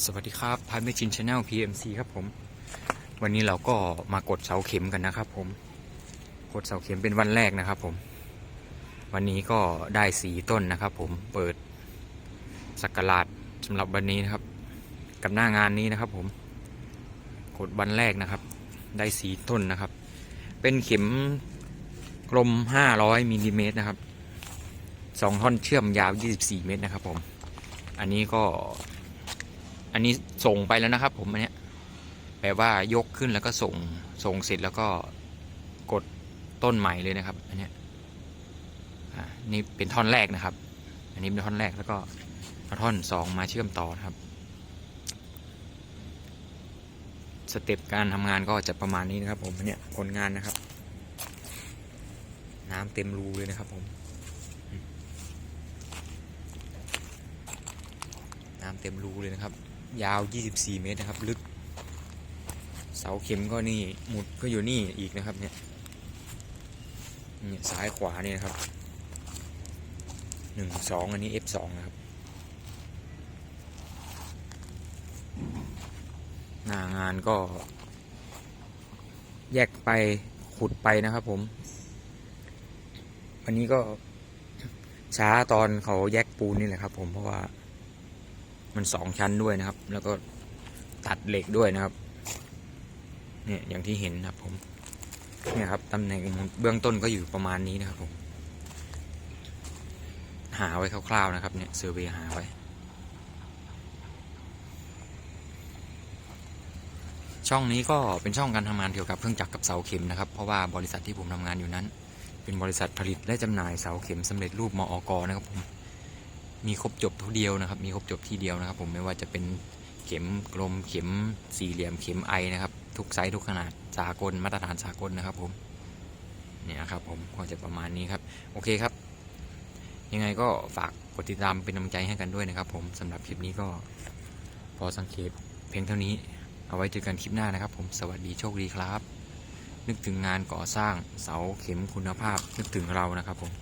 สวัสดีครับพายเมจินชาแนล PMC ครับผม วันนี้เราก็มากดเสาเข็มกันนะครับ ผม กดเสาเข็มเป็นวันแรกนะครับ ผม วันนี้ก็ได้สีต้นนะครับ ผม เปิดสักราชสำหรับวันนี้นะครับ กับหน้างานนี้นะครับ ผม กดวันแรกนะครับ ได้สีต้นนะครับ เป็นเข็มกลม 500มิลลิเมตรนะครับสองท่อนเชื่อมยาว 24 เมตรนะครับ ผม อันนี้ก็ อันนี้ส่งไปแล้วนะครับ ผมอันเนี้ยแปลว่ายกขึ้นแล้วก็ส่งส่งเสร็จแล้วก็กดต้นใหม่เลยนะครับ อันเนี้ยนี่เป็นท่อนแรกนะครับ อันนี้เป็นท่อนแรกแล้วก็เอาท่อนสองมาเชื่อมต่อนะครับ สเต็ปการทำงานก็จะประมาณนี้นะครับ ผมอันเนี้ยผลงานนะครับ น้ำเต็มรูเลยนะครับ ผม น้ำเต็มรูเลยนะครับ ยาว 24 เมตรนะครับ ลึก เสาเข็มก็นี่ หมุดก็อยู่นี่อีกนะครับเนี่ยเนี่ยซ้ายขวาเนี่ยนะครับหนึ่งสองอันนี้ F สองนะครับ หน้างานก็ แยกไปขุดไปนะครับผมวันนี้ก็ช้าตอนเขาแยกปูนนี่แหละครับผมเพราะว่า มันสองชั้นด้วยนะครับ แล้วก็ตัดเหล็กด้วยนะครับ เนี่ยอย่างที่เห็นนะครับ ผมเนี่ยครับตำแหน่งเบื้องต้นก็อยู่ประมาณนี้นะครับผม หาไว้คร่าวๆนะครับ เนี่ยเซอร์เวย์หาไว้ ช่องนี้ก็เป็นช่องการทำงานเกี่ยวกับเครื่องจักรกับเสาเข็มนะครับ เพราะว่าบริษัทที่ผมทำงานอยู่นั้น เป็นบริษัทผลิตและจำหน่ายเสาเข็มสำเร็จรูปมอกนะครับผม มีครบจบทุกเดียวนะครับ มีครบจบที่เดียวนะครับ ผมไม่ว่าจะเป็นเข็มกลมเข็มสี่เหลี่ยมเข็มไอนะครับ ทุกไซส์ทุกขนาดสากลมาตรฐานสากลนะครับผมเนี่ยครับผมก็จะประมาณนี้ครับ โอเคครับ ยังไงก็ฝากกดติดตามเป็นกำลังใจให้กันด้วยนะครับ ผมสำหรับคลิปนี้ก็พอสังเกตเพียงเท่านี้ เอาไว้เจอกันคลิปหน้านะครับ ผมสวัสดีโชคดีครับ นึกถึงงานก่อสร้างเสาเข็มคุณภาพนึกถึงเรานะครับผม